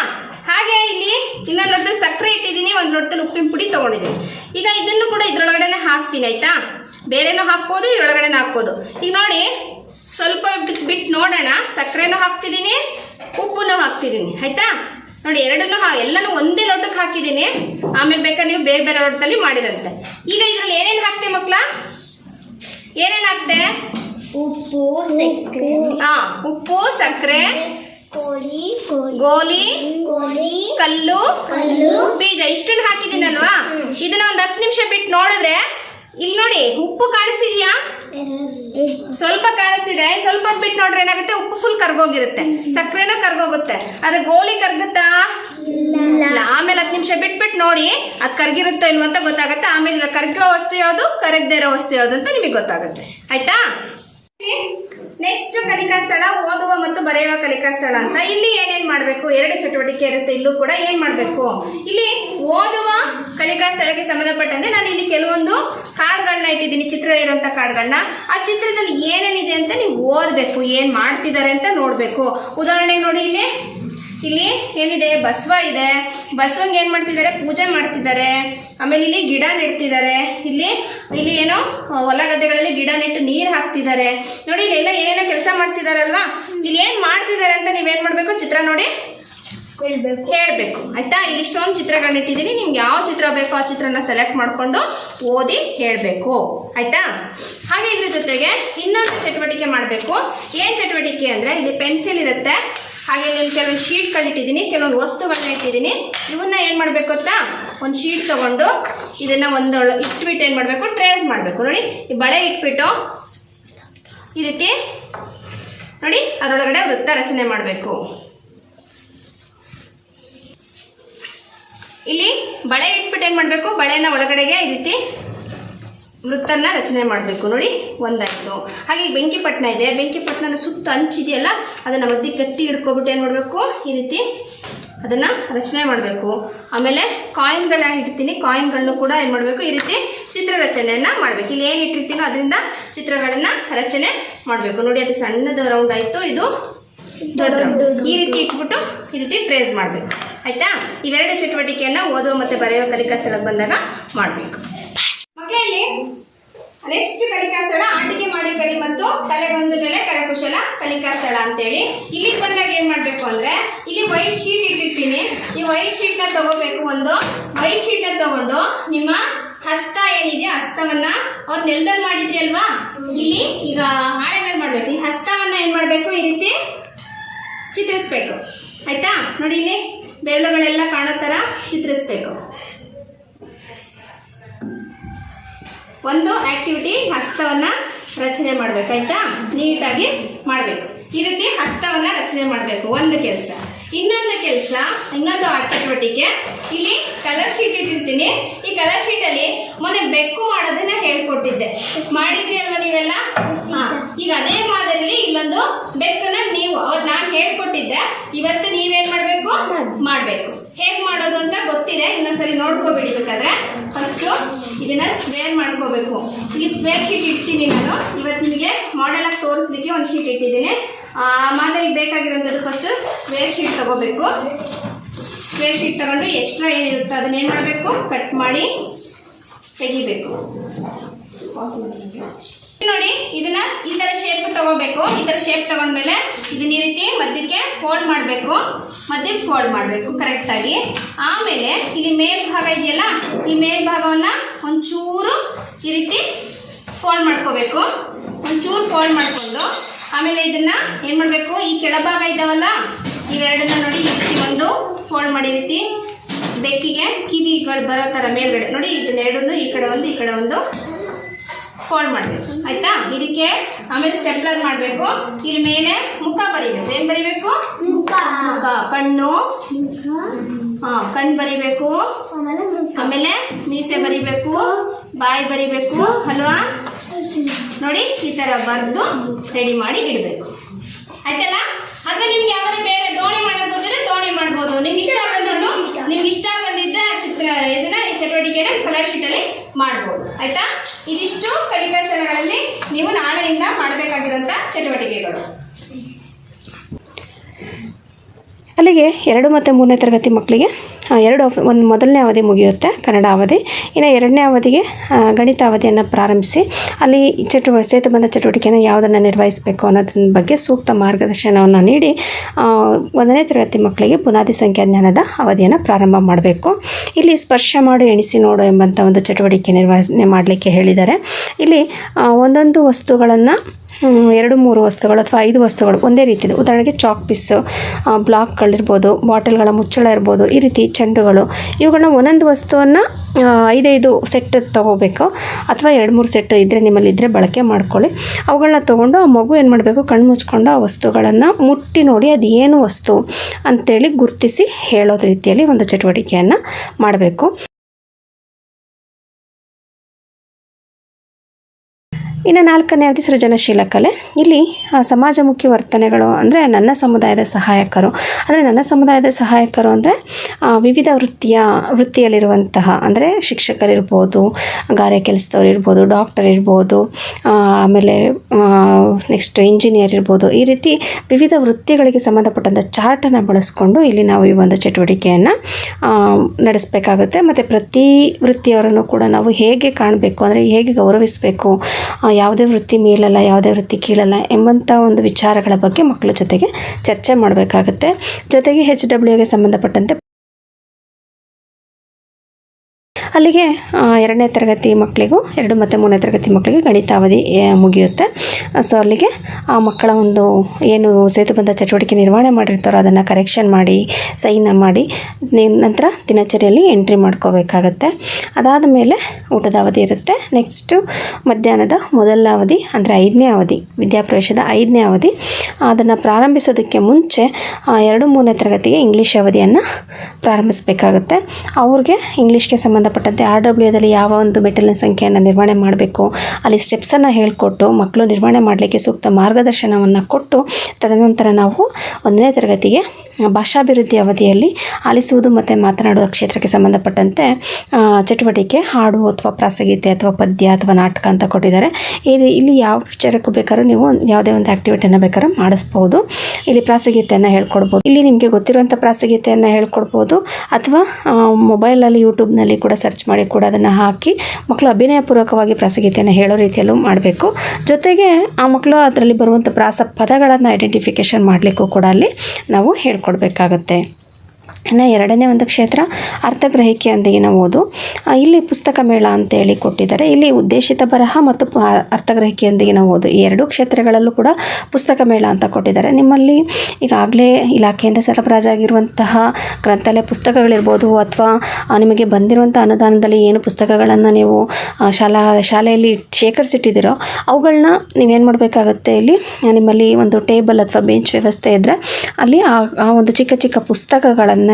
ಹಾಗೆ ಇಲ್ಲಿ ಇನ್ನೊಂದು ಲೋಟದಲ್ಲಿ ಸಕ್ಕರೆ ಇಟ್ಟಿದ್ದೀನಿ. ಒಂದು ಲೋಟದಲ್ಲಿ ಉಪ್ಪಿನ ಪುಡಿ ತಗೊಂಡಿದ್ದೀನಿ. ಈಗ ಇದನ್ನು ಕೂಡ ಇದ್ರೊಳಗಡೆನೆ ಹಾಕ್ತೀನಿ. ಆಯ್ತಾ? ಬೇರೆನೂ ಹಾಕ್ಬೋದು ಇದರೊಳಗಡೆನೂ ಹಾಕ್ಬೋದು. ಈಗ ನೋಡಿ ಸ್ವಲ್ಪ ಬಿಟ್ಟು ಬಿಟ್ಟು ನೋಡೋಣ. ಸಕ್ಕರೆನೂ ಹಾಕ್ತಿದ್ದೀನಿ ಉಪ್ಪನ್ನು ಹಾಕ್ತಿದ್ದೀನಿ. ಆಯ್ತಾ? ನೋಡಿ ಎರಡನ್ನೂ ಹಾ ಎಲ್ಲನೂ ಒಂದೇ ಲೋಟಕ್ಕೆ ಹಾಕಿದ್ದೀನಿ. ಆಮೇಲೆ ಬೇಕಾದ್ರೆ ನೀವು ಬೇರೆ ಬೇರೆ ಲೋಟದಲ್ಲಿ ಮಾಡಿರಂತೆ. ಈಗ ಇದ್ರಲ್ಲಿ ಏನೇನು ಹಾಕ್ತೆ ಮಕ್ಕಳ ಏನೇನು ಹಾಕ್ತೆ? ಉಪ್ಪು ಸಕ್ಕರೆ. ಹಾ ಉಪ್ಪು ಸಕ್ಕರೆ ಕೋಳಿ ಕೋಳಿ ಗೋಲಿ ಕಲ್ಲು ಕಲ್ಲು. ಬೀಜ ಇಷ್ಟನ್ನು ಹಾಕಿದ್ದೀನಲ್ವಾ? ಇದನ್ನ ಒಂದು ಹತ್ತು ನಿಮಿಷ ಬಿಟ್ಟು ನೋಡಿದ್ರೆ ಇಲ್ಲಿ ನೋಡಿ ಉಪ್ಪು ಕಾಣಿಸ್ತಿದ್ಯಾ? ಸ್ವಲ್ಪ ಕಾಣಿಸ್ತಿದೆ. ಸ್ವಲ್ಪ ಬಿಟ್ಟು ನೋಡ್ರಿ ಏನಾಗುತ್ತೆ? ಉಪ್ಪು ಫುಲ್ ಕರ್ಗೋಗಿರುತ್ತೆ. ಸಕ್ಕರೆನೂ ಕರ್ಗೋಗುತ್ತೆ. ಆದ್ರೆ ಗೋಲಿ ಕರ್ಗುತ್ತಾ? ಆಮೇಲೆ ಹತ್ತು ನಿಮಿಷ ಬಿಟ್ಬಿಟ್ಟು ನೋಡಿ ಅದು ಕರ್ಗಿರುತ್ತೋ ಇಲ್ವಂತ ಅಂತ ಗೊತ್ತಾಗುತ್ತೆ. ಆಮೇಲೆ ಕರ್ಗೋ ವಸ್ತು ಯಾವುದು? ಕರಗದೇ ಇರೋ ವಸ್ತು ಯಾವುದು ಅಂತ ನಿಮಗೆ ಗೊತ್ತಾಗುತ್ತೆ. ಆಯ್ತಾ? ನೆಕ್ಸ್ಟ್ ಕಲಿಕಾ ಸ್ಥಳ ಓದುವ ಮತ್ತು ಬರೆಯುವ ಕಲಿಕಾ ಸ್ಥಳ ಅಂತ. ಇಲ್ಲಿ ಏನೇನ್ ಮಾಡಬೇಕು? ಎರಡು ಚಟುವಟಿಕೆ ಇರುತ್ತೆ, ಇಲ್ಲೂ ಕೂಡ ಏನ್ ಮಾಡಬೇಕು? ಇಲ್ಲಿ ಓದುವ ಕಲಿಕಾ ಸ್ಥಳಕ್ಕೆ ಸಂಬಂಧಪಟ್ಟಂತೆ ನಾನು ಇಲ್ಲಿ ಕೆಲವೊಂದು ಕಾರ್ಡ್ಗಳನ್ನ ಇಟ್ಟಿದ್ದೀನಿ. ಚಿತ್ರ ಇರುವಂತ ಕಾರ್ಡ್ಗಳನ್ನ ಆ ಚಿತ್ರದಲ್ಲಿ ಏನೇನಿದೆ ಅಂತ ನೀವು ಓದಬೇಕು, ಏನ್ ಮಾಡ್ತಿದ್ದಾರೆ ಅಂತ ನೋಡ್ಬೇಕು. ಉದಾಹರಣೆಗೆ ನೋಡಿ, ಇಲ್ಲಿ ಇಲ್ಲಿ ಏನಿದೆ? ಬಸವ ಇದೆ. ಬಸವಂಗೆ ಏನು ಮಾಡ್ತಿದ್ದಾರೆ? ಪೂಜೆ ಮಾಡ್ತಿದ್ದಾರೆ. ಆಮೇಲೆ ಇಲ್ಲಿ ಗಿಡ ನೆಡ್ತಿದ್ದಾರೆ. ಇಲ್ಲಿ ಇಲ್ಲಿ ಏನೋ ಹೊಲ ಗದ್ದೆಗಳಲ್ಲಿ ಗಿಡ ನೆಟ್ಟು ನೀರು ಹಾಕ್ತಿದ್ದಾರೆ. ನೋಡಿ ಇಲ್ಲೆಲ್ಲ ಏನೇನೋ ಕೆಲಸ ಮಾಡ್ತಿದಾರಲ್ವಾ? ಇಲ್ಲಿ ಏನು ಮಾಡ್ತಿದ್ದಾರೆ ಅಂತ ನೀವೇನು ಮಾಡಬೇಕು? ಚಿತ್ರ ನೋಡಿ. ಹೇಳ್ಬೇಕು. ಹೇಳಬೇಕು. ಆಯ್ತಾ? ಇಲ್ಲಿ ಇಷ್ಟೊಂದು ಚಿತ್ರಗಳನ್ನಿಟ್ಟಿದ್ದೀನಿ ನಿಮ್ಗೆ ಯಾವ ಚಿತ್ರ ಬೇಕೋ ಆ ಚಿತ್ರನ ಸೆಲೆಕ್ಟ್ ಮಾಡಿಕೊಂಡು ಓದಿ ಹೇಳಬೇಕು. ಆಯ್ತಾ? ಹಾಗೆ ಇದ್ರ ಜೊತೆಗೆ ಇನ್ನೊಂದು ಚಟುವಟಿಕೆ ಮಾಡಬೇಕು. ಏನು ಚಟುವಟಿಕೆ ಅಂದರೆ ಇಲ್ಲಿ ಪೆನ್ಸಿಲ್ ಇರುತ್ತೆ. ಹಾಗೆ ಇಲ್ಲಿ ಕೆಲವೊಂದು ಶೀಟ್ಗಳಿಟ್ಟಿದ್ದೀನಿ ಕೆಲವೊಂದು ವಸ್ತುಗಳನ್ನ ಇಟ್ಟಿದ್ದೀನಿ. ಇವನ್ನ ಏನು ಮಾಡಬೇಕು ಗೊತ್ತಾ? ಒಂದು ಶೀಟ್ ತೊಗೊಂಡು ಇದನ್ನು ಒಂದೊಳ ಇಟ್ಬಿಟ್ಟು ಏನು ಮಾಡಬೇಕು? ಟ್ರೇಸ್ ಮಾಡಬೇಕು. ನೋಡಿ, ಈ ಬಳೆ ಇಟ್ಬಿಟ್ಟು ಈ ರೀತಿ ನೋಡಿ, ಅದರೊಳಗಡೆ ವೃತ್ತ ರಚನೆ ಮಾಡಬೇಕು. ಇಲ್ಲಿ ಬಳೆ ಇಟ್ಬಿಟ್ಟು ಏನು ಮಾಡಬೇಕು? ಬಳೆನ ಒಳಗಡೆಗೆ ಈ ರೀತಿ ವೃತ್ತನ್ನ ರಚನೆ ಮಾಡಬೇಕು. ನೋಡಿ ಒಂದಾಯಿತು. ಹಾಗೆ ಬೆಂಕಿಪಟ್ಟಣ ಇದೆ. ಬೆಂಕಿಪಟ್ಟಣನ ಸುತ್ತ ಹಂಚಿದೆಯಲ್ಲ ಅದನ್ನು ಮದ್ದಿ ಕಟ್ಟಿ ಹಿಡ್ಕೊಬಿಟ್ಟು ಏನು ಮಾಡಬೇಕು? ಈ ರೀತಿ ಅದನ್ನು ರಚನೆ ಮಾಡಬೇಕು. ಆಮೇಲೆ ಕಾಯಿನ್ಗಳನ್ನ ಇಡ್ತೀನಿ. ಕಾಯಿನ್ಗಳನ್ನು ಕೂಡ ಏನು ಮಾಡಬೇಕು? ಈ ರೀತಿ ಚಿತ್ರ ರಚನೆಯನ್ನು ಮಾಡಬೇಕು. ಇಲ್ಲಿ ಏನು ಇಟ್ಟಿರ್ತೀನೋ ಅದರಿಂದ ಚಿತ್ರಗಳನ್ನು ರಚನೆ ಮಾಡಬೇಕು. ನೋಡಿ ಅದು ಸಣ್ಣದು ರೌಂಡ್ ಆಯಿತು. ಇದು ದೊಡ್ಡ ಈ ರೀತಿ ಇಟ್ಬಿಟ್ಟು ಈ ರೀತಿ ಟ್ರೇಸ್ ಮಾಡಬೇಕು. ಆಯಿತಾ? ಇವೆರಡು ಚಟುವಟಿಕೆಯನ್ನು ಓದುವ ಮತ್ತು ಬರೆಯುವ ಕಲಿಕಾ ಸ್ಥಳಕ್ಕೆ ಬಂದಾಗ ಮಾಡಬೇಕು. ಮಕ್ಕಳಲ್ಲಿ ಅದೆಷ್ಟು ಕಲಿಕಾ ಸ್ಥಳ? ಆಟಿಕೆ ಮಾಡಿ ಕಲಿ ಮತ್ತು ತಲೆಗೊಂದು ಮೇಲೆ ಕರಕುಶಲ ಕಲಿಕಾ ಸ್ಥಳ ಅಂತೇಳಿ. ಇಲ್ಲಿ ಬಂದಾಗ ಏನ್ ಮಾಡ್ಬೇಕು ಅಂದ್ರೆ, ಇಲ್ಲಿ ವೈಟ್ ಶೀಟ್ ಇಟ್ಟಿರ್ತೀನಿ. ಈ ವೈಟ್ ಶೀಟ್ನ ತಗೋಬೇಕು ಒಂದು. ವೈಟ್ ಶೀಟ್ನ ತಗೊಂಡು ನಿಮ್ಮ ಹಸ್ತ ಏನಿದೆ, ಹಸ್ತವನ್ನ ಅವ್ರು ನೆಲದಲ್ಲಿ ಮಾಡಿದ್ರಿ ಅಲ್ವಾ ಇಲ್ಲಿ ಈಗ ಹಾಳೆ ಮೇಲೆ ಮಾಡ್ಬೇಕು? ಈ ಹಸ್ತವನ್ನ ಏನ್ ಮಾಡ್ಬೇಕು? ಈ ರೀತಿ ಚಿತ್ರಿಸ್ಬೇಕು. ಆಯ್ತಾ? ನೋಡಿ ಇಲ್ಲಿ ಬೆರಳುಗಳೆಲ್ಲ ಕಾಣೋ ಥರ ಚಿತ್ರಿಸ್ಬೇಕು. ಒಂದು ಆಕ್ಟಿವಿಟಿ ಹಸ್ತವನ್ನ ರಚನೆ ಮಾಡ್ಬೇಕಾಯ್ತಾ ನೀಟಾಗಿ ಮಾಡಬೇಕು. ಈ ರೀತಿ ಹಸ್ತವನ್ನ ರಚನೆ ಮಾಡಬೇಕು ಒಂದು ಕೆಲಸ. ಇನ್ನೊಂದು ಕೆಲಸ ಇನ್ನೊಂದು ಆ ಚಟುವಟಿಕೆ. ಇಲ್ಲಿ ಕಲರ್ ಶೀಟ್ ಇಟ್ಟಿರ್ತೀನಿ. ಈ ಕಲರ್ ಶೀಟ್ ಅಲ್ಲಿ ಮೊನ್ನೆ ಬೆಕ್ಕು ಮಾಡೋದನ್ನ ಹೇಳ್ಕೊಟ್ಟಿದ್ದೆ. ಮಾಡಿದ್ರಿ ಅಲ್ವಾ ನೀವೆಲ್ಲ ಈಗ ಅದೇ ಮಾದರಿಲಿ ಇಲ್ಲೊಂದು ಬೆಕ್ಕನ್ನ ನೀವು ಅವತ್ತು ನಾನು ಹೇಳ್ಕೊಟ್ಟಿದ್ದೆ. ಇವತ್ತು ನೀವೇನ್ ಮಾಡ್ಬೇಕು. ಮಾಡ್ಬೇಕು. ಹೇಗ್ ಮಾಡೋದು? ಗೊತ್ತಿದೆ, ಇನ್ನೊಂದ್ಸರಿ ನೋಡ್ಕೋಬೇಡಿ ಬೇಕಾದ್ರೆ. ಫಸ್ಟ್ ಇದನ್ನ ಸ್ಕ್ವೇರ್ ಮಾಡ್ಕೋಬೇಕು. ಈ ಸ್ಕ್ವೇರ್ ಶೀಟ್ ಇಡ್ತೀನಿ ನಾನು. ಇವತ್ತು ನಿಮಗೆ ಮಾಡೆಲ್ ಆಗಿ ತೋರಿಸ್ಲಿಕ್ಕೆ ಒಂದು ಶೀಟ್ ಇಟ್ಟಿದ್ದೀನಿ. ಮಾದರಿಗೆ ಬೇಕಾಗಿರೋಂಥದ್ದು ಫಸ್ಟ್ ಸ್ಕ್ವೇರ್ ಶೀಟ್ ತಗೋಬೇಕು. ಸ್ಕ್ವೇರ್ ಶೀಟ್ ತಗೊಂಡು ಎಕ್ಸ್ಟ್ರಾ ಏನಿರುತ್ತೆ ಅದನ್ನ ಏನು ಮಾಡಬೇಕು? ಕಟ್ ಮಾಡಿ ತೆಗಿಬೇಕು. ನೋಡಿ, ಇದನ್ನ ಈ ತರ ಶೇಪ್ ತಗೋಬೇಕು. ಈ ತರ ಶೇಪ್ ತಗೊಂಡ್ಮೇಲೆ ಇದನ್ನ ಈ ರೀತಿ ಮಧ್ಯಕ್ಕೆ ಫೋಲ್ಡ್ ಮಾಡಬೇಕು. ಮಧ್ಯಕ್ಕೆ ಫೋಲ್ಡ್ ಮಾಡಬೇಕು ಕರೆಕ್ಟಾಗಿ ಆಮೇಲೆ ಇಲ್ಲಿ ಮೇಲ್ಭಾಗ ಇದೆಯಲ್ಲ, ಈ ಮೇಲ್ಭಾಗವನ್ನ ಒಂಚೂರು ಈ ರೀತಿ ಫೋಲ್ಡ್ ಮಾಡ್ಕೋಬೇಕು. ಒಂಚೂರು ಫೋಲ್ಡ್ ಮಾಡಿಕೊಂಡು, ಆಮೇಲೆ ಇದನ್ನ ಏನು ಮಾಡಬೇಕು? ಈ ಕೆಳಭಾಗ ಇದಾವಲ್ಲ, ಇವೆರಡನ್ನ ನೋಡಿ ಈ ರೀತಿ ಒಂದು ಫೋಲ್ಡ್ ಮಾಡಿ ರೀತಿ ಬೆಕ್ಕಿಗೆ ಕಿವಿಗಳು ಬರೋ ಥರ ಮೇಲ್ಗಡೆ. ನೋಡಿ, ಇದನ್ನೆರಡನ್ನು ಈ ಕಡೆ ಒಂದು, ಈ ಕಡೆ ಒಂದು ಫೋಲ್ಡ್ ಮಾಡಬೇಕು. ಆಯ್ತಾ? ಇದಕ್ಕೆ ಆಮೇಲೆ ಸ್ಟೆಪ್ಲರ್ ಮಾಡಬೇಕು. ಇಲ್ಲಿ ಮೇಲೆ ಮುಖ ಬರಿಬೇಕು. ಏನ್ ಬರಿಬೇಕು? ಮುಖ. ಕಣ್ಣು. ಹಾ ಕಣ್ಣು ಬರಿಬೇಕು. ಆಮೇಲೆ ಮೀಸೆ ಬರಿಬೇಕು. ಬಾಯಿ ಬರಿಬೇಕು. ಅಲ್ವಾ? ನೋಡಿ ಈ ತರ ಬರೆದು ರೆಡಿ ಮಾಡಿ ಇಡಬೇಕು. ಆಯ್ತಲ್ಲ? ಅಥವಾ ನಿಮ್ಗೆ ಯಾವ್ದಾದ್ರು ಬೇರೆ ದೋಣಿ ಮಾಡೋದು ದೋಣಿ ಮಾಡ್ಬೋದು. ನಿಮ್ಗೆ ಇಷ್ಟ ಬಂದಿದ್ದು ನಿಮ್ಗೆ ಇಷ್ಟ ಬಂದಿದ್ದ ಚಿತ್ರ ಇದನ್ನ ಈ ಚಟುವಟಿಕೆನ ಕಲರ್ ಶೀಟ್ ಅಲ್ಲಿ ಮಾಡ್ಬೋದು. ಆಯ್ತಾ? ಇದಿಷ್ಟು ಕಲಿಕಾ ಸ್ಥಳಗಳಲ್ಲಿ ನೀವು ನಾಳೆಯಿಂದ ಮಾಡಬೇಕಾಗಿರುವಂಥ ಚಟುವಟಿಕೆಗಳು. ಅಲ್ಲಿಗೆ ಎರಡು ಮತ್ತು ಮೂರನೇ ತರಗತಿ ಮಕ್ಕಳಿಗೆ ಎರಡು ಒಂದು ಮೊದಲನೇ ಅವಧಿ ಮುಗಿಯುತ್ತೆ, ಕನ್ನಡ ಅವಧಿ. ಇನ್ನು ಎರಡನೇ ಅವಧಿಗೆ ಗಣಿತ ಅವಧಿಯನ್ನು ಪ್ರಾರಂಭಿಸಿ, ಅಲ್ಲಿ ಚಟುವ, ಸೇತುಬಂಧ ಚಟುವಟಿಕೆಯನ್ನು ಯಾವುದನ್ನು ನಿರ್ವಹಿಸಬೇಕು ಅನ್ನೋದ್ರ ಬಗ್ಗೆ ಸೂಕ್ತ ಮಾರ್ಗದರ್ಶನವನ್ನು ನೀಡಿ ಒಂದನೇ ತರಗತಿ ಮಕ್ಕಳಿಗೆ ಬುನಾದಿ ಸಂಖ್ಯಾ ಜ್ಞಾನದ ಅವಧಿಯನ್ನು ಪ್ರಾರಂಭ ಮಾಡಬೇಕು. ಇಲ್ಲಿ ಸ್ಪರ್ಶ ಮಾಡು, ಎಣಿಸಿ ನೋಡು ಎಂಬಂಥ ಒಂದು ಚಟುವಟಿಕೆ ನಿರ್ವಹಣೆ ಮಾಡಲಿಕ್ಕೆ ಹೇಳಿದ್ದಾರೆ. ಇಲ್ಲಿ ಒಂದೊಂದು ವಸ್ತುಗಳನ್ನು ಎರಡು, ಮೂರು ವಸ್ತುಗಳು ಅಥವಾ ಐದು ವಸ್ತುಗಳು, ಒಂದೇ ರೀತಿದು. ಉದಾಹರಣೆಗೆ ಚಾಕ್ ಪೀಸು ಬ್ಲಾಕ್ಗಳಿರ್ಬೋದು ಬಾಟಲ್ಗಳ ಮುಚ್ಚಳ ಇರ್ಬೋದು, ಈ ರೀತಿ ಚೆಂಡುಗಳು. ಇವುಗಳನ್ನ ಒಂದೊಂದು ವಸ್ತುವನ್ನು ಐದೈದು ಸೆಟ್ ತೊಗೋಬೇಕು. ಅಥವಾ ಎರಡು, ಮೂರು ಸೆಟ್ ಇದ್ದರೆ ನಿಮ್ಮಲ್ಲಿ ಇದ್ದರೆ ಬಳಕೆ ಮಾಡ್ಕೊಳ್ಳಿ. ಅವುಗಳನ್ನ ತೊಗೊಂಡು ಆ ಮಗು ಏನು ಮಾಡಬೇಕು? ಕಣ್ಣು ಮುಚ್ಕೊಂಡು ಆ ವಸ್ತುಗಳನ್ನು ಮುಟ್ಟಿ ನೋಡಿ ಅದು ಏನು ವಸ್ತು ಅಂತೇಳಿ ಗುರುತಿಸಿ ಹೇಳೋದು ರೀತಿಯಲ್ಲಿ ಒಂದು ಚಟುವಟಿಕೆಯನ್ನು ಮಾಡಬೇಕು. ಇನ್ನು ನಾಲ್ಕನೇ ಅವಧಿ ಸೃಜನಶೀಲ ಕಲೆ. ಇಲ್ಲಿ ಸಮಾಜಮುಖಿ ವರ್ತನೆಗಳು ಅಂದರೆ ನನ್ನ ಸಮುದಾಯದ ಸಹಾಯಕರು. ಅಂದರೆ ನನ್ನ ಸಮುದಾಯದ ಸಹಾಯಕರು ಅಂದರೆ ವಿವಿಧ ವೃತ್ತಿಯ, ವೃತ್ತಿಯಲ್ಲಿರುವಂತಹ ಅಂದರೆ ಶಿಕ್ಷಕರಿರ್ಬೋದು, ಗಾರೆ ಕೆಲಸದವ್ರು ಇರ್ಬೋದು ಡಾಕ್ಟರ್ ಇರ್ಬೋದು ಆಮೇಲೆ ನೆಕ್ಸ್ಟ್ ಇಂಜಿನಿಯರ್ ಇರ್ಬೋದು. ಈ ರೀತಿ ವಿವಿಧ ವೃತ್ತಿಗಳಿಗೆ ಸಂಬಂಧಪಟ್ಟಂಥ ಚಾರ್ಟನ್ನು ಬಳಸ್ಕೊಂಡು ಇಲ್ಲಿ ನಾವು ಈ ಒಂದು ಚಟುವಟಿಕೆಯನ್ನು ನಡೆಸಬೇಕಾಗುತ್ತೆ. ಮತ್ತು ಪ್ರತಿ ವೃತ್ತಿಯವರನ್ನು ಕೂಡ ನಾವು ಹೇಗೆ ಕಾಣಬೇಕು, ಅಂದರೆ ಹೇಗೆ ಗೌರವಿಸಬೇಕು ಯಾವುದೇ ವೃತ್ತಿ ಮೇಲಲ್ಲ, ಯಾವುದೇ ವೃತ್ತಿ ಕೀಳಲ್ಲ ಎಂಬಂಥ ಒಂದು ವಿಚಾರಗಳ ಬಗ್ಗೆ ಮಕ್ಕಳ ಜೊತೆಗೆ ಚರ್ಚೆ ಮಾಡಬೇಕಾಗುತ್ತೆ. ಜೊತೆಗೆ ಹೆಚ್ ಡಬ್ಲ್ಯೂಗೆ ಸಂಬಂಧಪಟ್ಟಂತೆ ಅಲ್ಲಿಗೆ ಎರಡನೇ ತರಗತಿ ಮಕ್ಕಳಿಗೂ ಎರಡು ಮತ್ತು ಮೂರನೇ ತರಗತಿ ಮಕ್ಕಳಿಗೆ ಗಣಿತ ಅವಧಿ ಮುಗಿಯುತ್ತೆ. ಸೊ ಅಲ್ಲಿಗೆ ಆ ಮಕ್ಕಳ ಒಂದು ಏನು ಸೇತುಬಂಧ ಚಟುವಟಿಕೆ ನಿರ್ವಹಣೆ ಮಾಡಿರ್ತಾರೋ ಅದನ್ನು ಕರೆಕ್ಷನ್ ಮಾಡಿ ಸೈನ ಮಾಡಿ ನಂತರ ದಿನಚರಿಯಲ್ಲಿ ಎಂಟ್ರಿ ಮಾಡ್ಕೋಬೇಕಾಗತ್ತೆ. ಅದಾದ ಮೇಲೆ ಊಟದ ಅವಧಿ ಇರುತ್ತೆ. ನೆಕ್ಸ್ಟು ಮಧ್ಯಾಹ್ನದ ಮೊದಲ ಅವಧಿ ಅಂದರೆ ಐದನೇ ಅವಧಿ, ವಿದ್ಯಾಪ್ರವೇಶದ ಐದನೇ ಅವಧಿ. ಅದನ್ನು ಪ್ರಾರಂಭಿಸೋದಕ್ಕೆ ಮುಂಚೆ ಎರಡು ಮೂರನೇ ತರಗತಿಗೆ ಇಂಗ್ಲೀಷ್ ಅವಧಿಯನ್ನು ಪ್ರಾರಂಭಿಸಬೇಕಾಗುತ್ತೆ. ಅವ್ರಿಗೆ ಇಂಗ್ಲೀಷ್ಗೆ ಸಂಬಂಧಪಟ್ಟ ಸಂಬಂಧಪಟ್ಟಂತೆ ಆರ್ ಡಬ್ಲ್ಯೂದಲ್ಲಿ ಯಾವ ಒಂದು ಮೆಟಲ್ನ ಸಂಖ್ಯೆಯನ್ನು ನಿರ್ವಹಣೆ ಮಾಡಬೇಕು, ಅಲ್ಲಿ ಸ್ಟೆಪ್ಸನ್ನು ಹೇಳಿಕೊಟ್ಟು ಮಕ್ಕಳು ನಿರ್ವಹಣೆ ಮಾಡಲಿಕ್ಕೆ ಸೂಕ್ತ ಮಾರ್ಗದರ್ಶನವನ್ನು ಕೊಟ್ಟು, ತದನಂತರ ನಾವು ಒಂದನೇ ತರಗತಿಗೆ ಭಾಷಾಭಿವೃದ್ಧಿ ಅವಧಿಯಲ್ಲಿ ಆಲಿಸುವುದು ಮತ್ತು ಮಾತನಾಡುವ ಕ್ಷೇತ್ರಕ್ಕೆ ಸಂಬಂಧಪಟ್ಟಂತೆ ಚಟುವಟಿಕೆ, ಹಾಡು ಅಥವಾ ಪ್ರಾಸಗೀತೆ ಅಥವಾ ಪದ್ಯ ಅಥವಾ ನಾಟಕ ಅಂತ ಕೊಟ್ಟಿದ್ದಾರೆ. ಇಲ್ಲಿ ಇಲ್ಲಿ ಯಾವ ವಿಚಾರಕ್ಕೂ ಬೇಕಾದ್ರೂ ನೀವು ಯಾವುದೇ ಒಂದು ಆ್ಯಕ್ಟಿವಿಟಿಯನ್ನು ಬೇಕಾದ್ರೂ ಮಾಡಿಸ್ಬೋದು. ಇಲ್ಲಿ ಪ್ರಾಸಗೀತೆಯನ್ನು ಹೇಳ್ಕೊಡ್ಬೋದು. ಇಲ್ಲಿ ನಿಮಗೆ ಗೊತ್ತಿರುವಂಥ ಪ್ರಾಸಗೀತೆಯನ್ನು ಹೇಳ್ಕೊಡ್ಬೋದು. ಅಥವಾ ಮೊಬೈಲಲ್ಲಿ ಯೂಟ್ಯೂಬ್ನಲ್ಲಿ ಕೂಡ ಸರ್ಚ್ ಮಾಡಿ ಕೂಡ ಅದನ್ನು ಹಾಕಿ ಮಕ್ಕಳು ಅಭಿನಯಪೂರ್ವಕವಾಗಿ ಪ್ರಾಸಗೀತೆಯನ್ನು ಹೇಳೋ ರೀತಿಯಲ್ಲೂ ಮಾಡಬೇಕು. ಜೊತೆಗೆ ಆ ಮಕ್ಕಳು ಅದರಲ್ಲಿ ಬರುವಂಥ ಪ್ರಾಸ ಪದಗಳನ್ನು ಐಡೆಂಟಿಫಿಕೇಷನ್ ಮಾಡಲಿಕ್ಕೂ ಕೂಡ ಅಲ್ಲಿ ನಾವು ಹೇಳ್ಕೊಡ್ಬೇಕಾಗತ್ತೆ ಇನ್ನು ಎರಡನೇ ಒಂದು ಕ್ಷೇತ್ರ ಅರ್ಥಗ್ರಹಿಕೆಯೊಂದಿಗಿನ ಓದು. ಇಲ್ಲಿ ಪುಸ್ತಕ ಮೇಳ ಅಂತೇಳಿ ಕೊಟ್ಟಿದ್ದಾರೆ. ಇಲ್ಲಿ ಉದ್ದೇಶಿತ ಬರಹ ಮತ್ತು ಅರ್ಥಗ್ರಹಿಕೆಯೊಂದಿಗಿನ ಓದು. ಈ ಎರಡೂ ಕ್ಷೇತ್ರಗಳಲ್ಲೂ ಕೂಡ ಪುಸ್ತಕ ಮೇಳ ಅಂತ ಕೊಟ್ಟಿದ್ದಾರೆ. ನಿಮ್ಮಲ್ಲಿ ಈಗಾಗಲೇ ಇಲಾಖೆಯಿಂದ ಸರಬರಾಜಾಗಿರುವಂತಹ ಗ್ರಂಥಾಲಯ ಪುಸ್ತಕಗಳಿರ್ಬೋದು ಅಥವಾ ನಿಮಗೆ ಬಂದಿರುವಂಥ ಅನುದಾನದಲ್ಲಿ ಏನು ಪುಸ್ತಕಗಳನ್ನು ನೀವು ಶಾಲಾ, ಶಾಲೆಯಲ್ಲಿ ಶೇಖರಿಸಿಟ್ಟಿದ್ದೀರೋ ಅವುಗಳನ್ನ ನೀವೇನು ಮಾಡಬೇಕಾಗುತ್ತೆ ಇಲ್ಲಿ? ನಿಮ್ಮಲ್ಲಿ ಒಂದು ಟೇಬಲ್ ಅಥವಾ ಬೆಂಚ್ ವ್ಯವಸ್ಥೆ ಇದ್ದರೆ ಅಲ್ಲಿ ಆ ಒಂದು ಚಿಕ್ಕ ಚಿಕ್ಕ ಪುಸ್ತಕಗಳನ್ನೆಲ್ಲ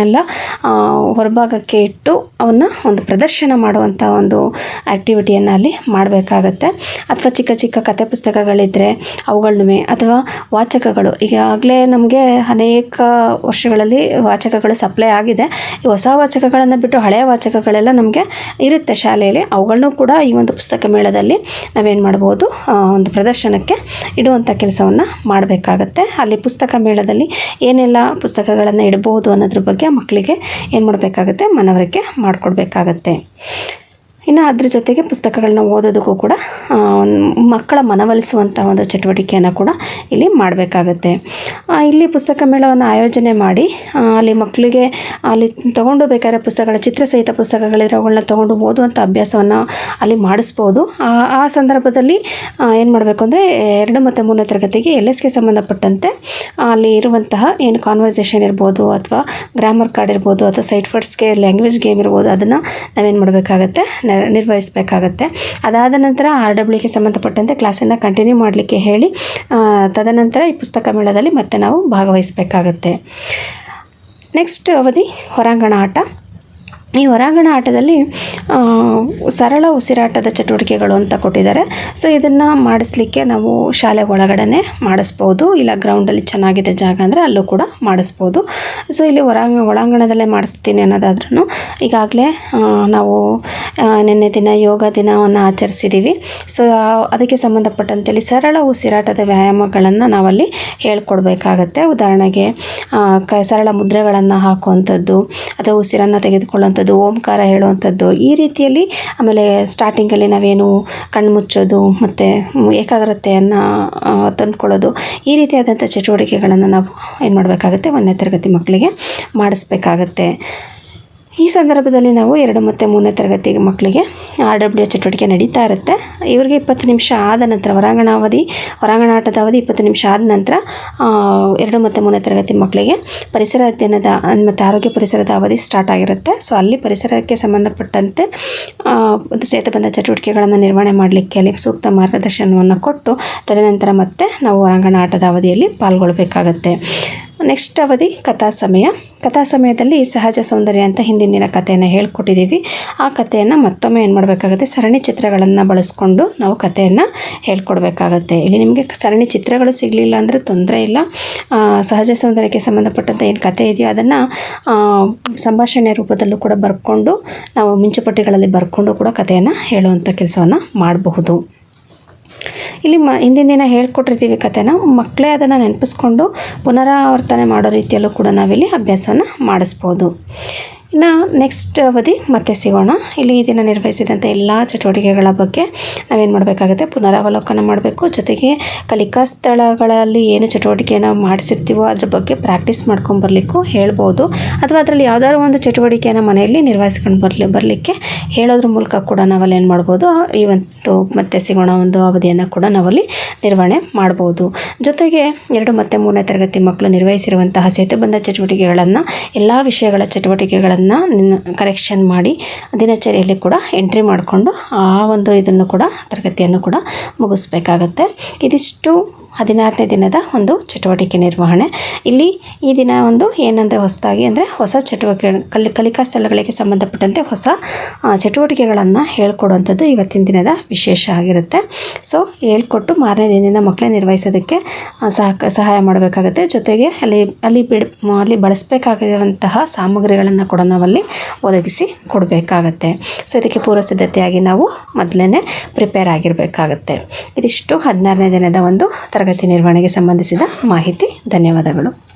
ಆ, ಹೊರಭಾಗಕ್ಕೆ ಇಟ್ಟು ಅವನ್ನ ಒಂದು ಪ್ರದರ್ಶನ ಮಾಡುವಂಥ ಒಂದು ಆ್ಯಕ್ಟಿವಿಟಿಯನ್ನು ಅಲ್ಲಿ ಮಾಡಬೇಕಾಗತ್ತೆ. ಅಥವಾ ಚಿಕ್ಕ ಚಿಕ್ಕ ಕತೆ ಪುಸ್ತಕಗಳಿದ್ದರೆ ಅವುಗಳನ್ನೇ ಅಥವಾ ವಾಚಕಗಳು. ಈಗಾಗಲೇ ನಮಗೆ ಅನೇಕ ವರ್ಷಗಳಲ್ಲಿ ವಾಚಕಗಳು ಸಪ್ಲೈ ಆಗಿದೆ. ಈ ಹೊಸ ವಾಚಕಗಳನ್ನು ಬಿಟ್ಟು ಹಳೆಯ ವಾಚಕಗಳೆಲ್ಲ ನಮಗೆ ಇರುತ್ತೆ ಶಾಲೆಯಲ್ಲಿ. ಅವುಗಳನ್ನೂ ಕೂಡ ಈ ಒಂದು ಪುಸ್ತಕ ಮೇಳದಲ್ಲಿ ನಾವೇನು ಮಾಡ್ಬೋದು ಒಂದು ಪ್ರದರ್ಶನಕ್ಕೆ ಇಡುವಂಥ ಕೆಲಸವನ್ನು ಮಾಡಬೇಕಾಗತ್ತೆ. ಅಲ್ಲಿ ಪುಸ್ತಕ ಮೇಳದಲ್ಲಿ ಏನೆಲ್ಲ ಪುಸ್ತಕಗಳನ್ನು ಇಡಬಹುದು ಅನ್ನೋದ್ರ ಬಗ್ಗೆ ಮಕ್ಕಳಿಗೆ ಏನು ಮಾಡಬೇಕಾಗತ್ತೆ? ಮನವರಿಕೆ ಮಾಡಿಕೊಡ್ಬೇಕಾಗತ್ತೆ. ಇನ್ನು ಅದ್ರ ಜೊತೆಗೆ ಪುಸ್ತಕಗಳನ್ನ ಓದೋದಕ್ಕೂ ಕೂಡ ಮಕ್ಕಳ ಮನವೊಲಿಸುವಂಥ ಒಂದು ಚಟುವಟಿಕೆಯನ್ನು ಕೂಡ ಇಲ್ಲಿ ಮಾಡಬೇಕಾಗತ್ತೆ. ಇಲ್ಲಿ ಪುಸ್ತಕ ಮೇಳವನ್ನು ಆಯೋಜನೆ ಮಾಡಿ ಅಲ್ಲಿ ಮಕ್ಕಳಿಗೆ, ಅಲ್ಲಿ ತೊಗೊಂಡು ಬೇಕಾದ್ರೆ ಪುಸ್ತಕಗಳ ಚಿತ್ರಸಹಿತ ಪುಸ್ತಕಗಳಿರೋ ಅವುಗಳನ್ನ ತೊಗೊಂಡು ಓದುವಂಥ ಅಭ್ಯಾಸವನ್ನು ಅಲ್ಲಿ ಮಾಡಿಸ್ಬೋದು. ಆ ಸಂದರ್ಭದಲ್ಲಿ ಏನು ಮಾಡಬೇಕು ಅಂದರೆ, ಎರಡು ಮತ್ತು ಮೂರನೇ ತರಗತಿಗೆ ಎಲ್ ಎಸ್ಗೆ ಸಂಬಂಧಪಟ್ಟಂತೆ ಅಲ್ಲಿ ಇರುವಂತಹ ಏನು ಕಾನ್ವರ್ಸೇಷನ್ ಇರ್ಬೋದು ಅಥವಾ ಗ್ರಾಮರ್ ಕಾರ್ಡ್ ಇರ್ಬೋದು ಅಥವಾ ಸೈಟ್ ವರ್ಡ್ಸ್ಗೆ ಲ್ಯಾಂಗ್ವೇಜ್ ಗೇಮ್ ಇರ್ಬೋದು, ಅದನ್ನು ನಾವೇನು ಮಾಡಬೇಕಾಗತ್ತೆ ನಿರ್ವಹಿಸಬೇಕಾಗತ್ತೆ. ಅದಾದ ನಂತರ ಆರ್ ಡಬ್ಲ್ಯೂಗೆ ಸಂಬಂಧಪಟ್ಟಂತೆ ಕ್ಲಾಸನ್ನು ಕಂಟಿನ್ಯೂ ಮಾಡಲಿಕ್ಕೆ ಹೇಳಿ ತದನಂತರ ಈ ಪುಸ್ತಕ ಮೇಳದಲ್ಲಿ ಮತ್ತೆ ನಾವು ಭಾಗವಹಿಸಬೇಕಾಗತ್ತೆ. ನೆಕ್ಸ್ಟ್ ಅವಧಿ, ಹೊರಾಂಗಣ ಆಟ. ಈ ಹೊರಾಂಗಣ ಆಟದಲ್ಲಿ ಸರಳ ಉಸಿರಾಟದ ಚಟುವಟಿಕೆಗಳು ಅಂತ ಕೊಟ್ಟಿದ್ದಾರೆ. ಸೊ ಇದನ್ನು ಮಾಡಿಸ್ಲಿಕ್ಕೆ ನಾವು ಶಾಲೆ ಒಳಗಡೆ ಮಾಡಿಸ್ಬೋದು. ಇಲ್ಲ ಗ್ರೌಂಡಲ್ಲಿ ಚೆನ್ನಾಗಿದೆ ಜಾಗ ಅಂದರೆ ಅಲ್ಲೂ ಕೂಡ ಮಾಡಿಸ್ಬೋದು. ಸೊ ಇಲ್ಲಿ ಹೊರಾಂಗ, ಒಳಾಂಗಣದಲ್ಲೇ ಮಾಡಿಸ್ತೀನಿ ಅನ್ನೋದಾದ್ರೂ ಈಗಾಗಲೇ ನಾವು ನಿನ್ನೆ ದಿನ ಯೋಗ ದಿನವನ್ನು ಆಚರಿಸಿದ್ದೀವಿ ಸೊ ಅದಕ್ಕೆ ಸಂಬಂಧಪಟ್ಟಂತೆ ಸರಳ ಉಸಿರಾಟದ ವ್ಯಾಯಾಮಗಳನ್ನು ನಾವಲ್ಲಿ ಹೇಳ್ಕೊಡ್ಬೇಕಾಗತ್ತೆ. ಉದಾಹರಣೆಗೆ ಕ, ಸರಳ ಮುದ್ರೆಗಳನ್ನು ಹಾಕುವಂಥದ್ದು, ಅಥವಾ ಉಸಿರನ್ನು ತೆಗೆದುಕೊಳ್ಳುವಂಥದ್ದು ಓಂಕಾರ ಹೇಳುವಂಥದ್ದು, ಈ ರೀತಿಯಲ್ಲಿ ಆಮೇಲೆ ಸ್ಟಾರ್ಟಿಂಗಲ್ಲಿ ನಾವೇನು ಕಣ್ಣು ಮುಚ್ಚೋದು ಮತ್ತು ಏಕಾಗ್ರತೆಯನ್ನು ತಂದುಕೊಳ್ಳೋದು, ಈ ರೀತಿಯಾದಂಥ ಚಟುವಟಿಕೆಗಳನ್ನು ನಾವು ಏನು ಮಾಡಬೇಕಾಗುತ್ತೆ ಒಂದನೇ ತರಗತಿ ಮಕ್ಕಳಿಗೆ ಮಾಡಿಸ್ಬೇಕಾಗತ್ತೆ. ಈ ಸಂದರ್ಭದಲ್ಲಿ ನಾವು ಎರಡು ಮತ್ತು ಮೂರನೇ ತರಗತಿ ಮಕ್ಕಳಿಗೆ ಆರ್ ಡಬ್ಲ್ಯೂ ಚಟುವಟಿಕೆ ನಡೀತಾ ಇರುತ್ತೆ. ಇವರಿಗೆ ಇಪ್ಪತ್ತು ನಿಮಿಷ ಆದ ನಂತರ ಹೊರಾಂಗಣ ಅವಧಿ ಹೊರಾಂಗಣ ಆಟದ ಅವಧಿ ಇಪ್ಪತ್ತು ನಿಮಿಷ ಆದ ನಂತರ ಎರಡು ಮತ್ತು ಮೂರನೇ ತರಗತಿ ಮಕ್ಕಳಿಗೆ ಪರಿಸರ ಅಧ್ಯಯನದ, ಮತ್ತು ಆರೋಗ್ಯ ಪರಿಸರದ ಅವಧಿ ಸ್ಟಾರ್ಟ್ ಆಗಿರುತ್ತೆ. ಸೊ ಅಲ್ಲಿ ಪರಿಸರಕ್ಕೆ ಸಂಬಂಧಪಟ್ಟಂತೆ ಒಂದು ಸೇತುಬಂಧ ಚಟುವಟಿಕೆಗಳನ್ನು ನಿರ್ವಹಣೆ ಮಾಡಲಿಕ್ಕೆ ಅಲ್ಲಿ ಸೂಕ್ತ ಮಾರ್ಗದರ್ಶನವನ್ನು ಕೊಟ್ಟು, ತದನಂತರ ಮತ್ತೆ ನಾವು ಹೊರಾಂಗಣ ಆಟದ ಅವಧಿಯಲ್ಲಿ ಪಾಲ್ಗೊಳ್ಬೇಕಾಗತ್ತೆ. ನೆಕ್ಸ್ಟ್ ಅವಧಿ, ಕಥಾ ಸಮಯ. ಕಥಾ ಸಮಯದಲ್ಲಿ ಸಹಜ ಸೌಂದರ್ಯ ಅಂತ ಹಿಂದಿನ ದಿನ ಕಥೆಯನ್ನು ಹೇಳ್ಕೊಟ್ಟಿದ್ದೀವಿ. ಆ ಕಥೆಯನ್ನು ಮತ್ತೊಮ್ಮೆ ಏನು ಮಾಡಬೇಕಾಗುತ್ತೆ? ಸರಣಿ ಚಿತ್ರಗಳನ್ನು ಬಳಸ್ಕೊಂಡು ನಾವು ಕಥೆಯನ್ನು ಹೇಳ್ಕೊಡ್ಬೇಕಾಗತ್ತೆ. ಇಲ್ಲಿ ನಿಮಗೆ ಸರಣಿ ಚಿತ್ರಗಳು ಸಿಗಲಿಲ್ಲ ಅಂದರೆ ತೊಂದರೆ ಇಲ್ಲ. ಸಹಜ ಸೌಂದರ್ಯಕ್ಕೆ ಸಂಬಂಧಪಟ್ಟಂಥ ಏನು ಕಥೆ ಇದೆಯೋ ಅದನ್ನು ಸಂಭಾಷಣೆ ರೂಪದಲ್ಲೂ ಕೂಡ ಬರ್ಕೊಂಡು, ನಾವು ಮಿಂಚುಪಟ್ಟಿಗಳಲ್ಲಿ ಬರ್ಕೊಂಡು ಕೂಡ ಕಥೆಯನ್ನು ಹೇಳುವಂಥ ಕೆಲಸವನ್ನು ಮಾಡಬಹುದು. ಇಲ್ಲಿ ಮ ಹಿಂದಿನ ದಿನ ಹೇಳ್ಕೊಟ್ಟಿರ್ತೀವಿ ಕಥೆನ. ಮಕ್ಕಳೇ ಅದನ್ನು ನೆನಪಿಸ್ಕೊಂಡು ಪುನರಾವರ್ತನೆ ಮಾಡೋ ರೀತಿಯಲ್ಲೂ ಕೂಡ ನಾವಿಲ್ಲಿ ಅಭ್ಯಾಸವನ್ನು ಮಾಡಿಸ್ಬೋದು. ಇನ್ನು ನೆಕ್ಸ್ಟ್ ಅವಧಿ ಮತ್ತೆ ಸಿಗೋಣ. ಇಲ್ಲಿ ಈ ದಿನ ನಿರ್ವಹಿಸಿದಂಥ ಎಲ್ಲ ಚಟುವಟಿಕೆಗಳ ಬಗ್ಗೆ ನಾವೇನು ಮಾಡಬೇಕಾಗುತ್ತೆ? ಪುನರಾವಲೋಕನ ಮಾಡಬೇಕು. ಜೊತೆಗೆ ಕಲಿಕಾ ಸ್ಥಳಗಳಲ್ಲಿ ಏನು ಚಟುವಟಿಕೆಯನ್ನು ಮಾಡಿಸಿರ್ತೀವೋ ಅದ್ರ ಬಗ್ಗೆ ಪ್ರಾಕ್ಟೀಸ್ ಮಾಡ್ಕೊಂಬರ್ಲಿಕ್ಕೂ ಹೇಳ್ಬೋದು. ಅಥವಾ ಅದರಲ್ಲಿ ಯಾವ್ದಾದ್ರು ಒಂದು ಚಟುವಟಿಕೆಯನ್ನು ಮನೆಯಲ್ಲಿ ನಿರ್ವಹಿಸ್ಕೊಂಡು ಬರಲಿ ಬರಲಿಕ್ಕೆ ಹೇಳೋದ್ರ ಮೂಲಕ ಕೂಡ ನಾವಲ್ಲಿ ಏನು ಮಾಡ್ಬೋದು? ಈ ಒಂದು ಮತ್ತೆ ಸಿಗೋಣ ಒಂದು ಅವಧಿಯನ್ನು ಕೂಡ ನಾವಲ್ಲಿ ನಿರ್ವಹಣೆ ಮಾಡ್ಬೋದು. ಜೊತೆಗೆ ಎರಡು ಮತ್ತು ಮೂರನೇ ತರಗತಿ ಮಕ್ಕಳು ನಿರ್ವಹಿಸಿರುವಂತಹ ಸೇತುಬಂಧ ಚಟುವಟಿಕೆಗಳನ್ನು, ಎಲ್ಲ ವಿಷಯಗಳ ಚಟುವಟಿಕೆಗಳನ್ನು ಕರೆಕ್ಷನ್ ಮಾಡಿ ದಿನಚರಿಯಲ್ಲಿ ಕೂಡ ಎಂಟ್ರಿ ಮಾಡಿಕೊಂಡು ಆ ಒಂದು ಇದನ್ನು ಕೂಡ ತರಗತಿಯನ್ನು ಕೂಡ ಮುಗಿಸ್ಬೇಕಾಗತ್ತೆ. ಇದಿಷ್ಟು ಹದಿನಾರನೇ ದಿನದ ಒಂದು ಚಟುವಟಿಕೆ ನಿರ್ವಹಣೆ. ಇಲ್ಲಿ ಈ ದಿನ ಒಂದು ಏನಂದರೆ ಹೊಸದಾಗಿ ಅಂದರೆ ಹೊಸ ಚಟುವಟಿಕೆ ಕಲಿ ಕಲಿಕಾ ಸ್ಥಳಗಳಿಗೆ ಸಂಬಂಧಪಟ್ಟಂತೆ ಹೊಸ ಚಟುವಟಿಕೆಗಳನ್ನು ಹೇಳ್ಕೊಡುವಂಥದ್ದು ಇವತ್ತಿನ ದಿನದ ವಿಶೇಷ ಆಗಿರುತ್ತೆ. ಸೊ ಹೇಳ್ಕೊಟ್ಟು ಮಾರನೇ ದಿನದಿಂದ ಮಕ್ಕಳೇ ನಿರ್ವಹಿಸೋದಕ್ಕೆ ಆ, ಸಹಕ ಸಹಾಯ ಮಾಡಬೇಕಾಗುತ್ತೆ. ಜೊತೆಗೆ ಅಲ್ಲಿ ಅಲ್ಲಿ ಬಿಡ್ ಅಲ್ಲಿ ಬಳಸಬೇಕಾಗಿರುವಂತಹ ಸಾಮಗ್ರಿಗಳನ್ನು ಕೂಡ ನಾವಲ್ಲಿ ಒದಗಿಸಿ ಕೊಡಬೇಕಾಗತ್ತೆ. ಸೊ ಇದಕ್ಕೆ ಪೂರ್ವ ಸಿದ್ಧತೆಯಾಗಿ ನಾವು ಮೊದಲೇ ಪ್ರಿಪೇರ್ ಆಗಿರಬೇಕಾಗತ್ತೆ. ಇದಿಷ್ಟು ಹದಿನಾರನೇ ದಿನದ ಒಂದು ತರಗತಿ ನಿರ್ವಹಣೆಗೆ ಸಂಬಂಧಿಸಿದ ಮಾಹಿತಿ. ಧನ್ಯವಾದಗಳು.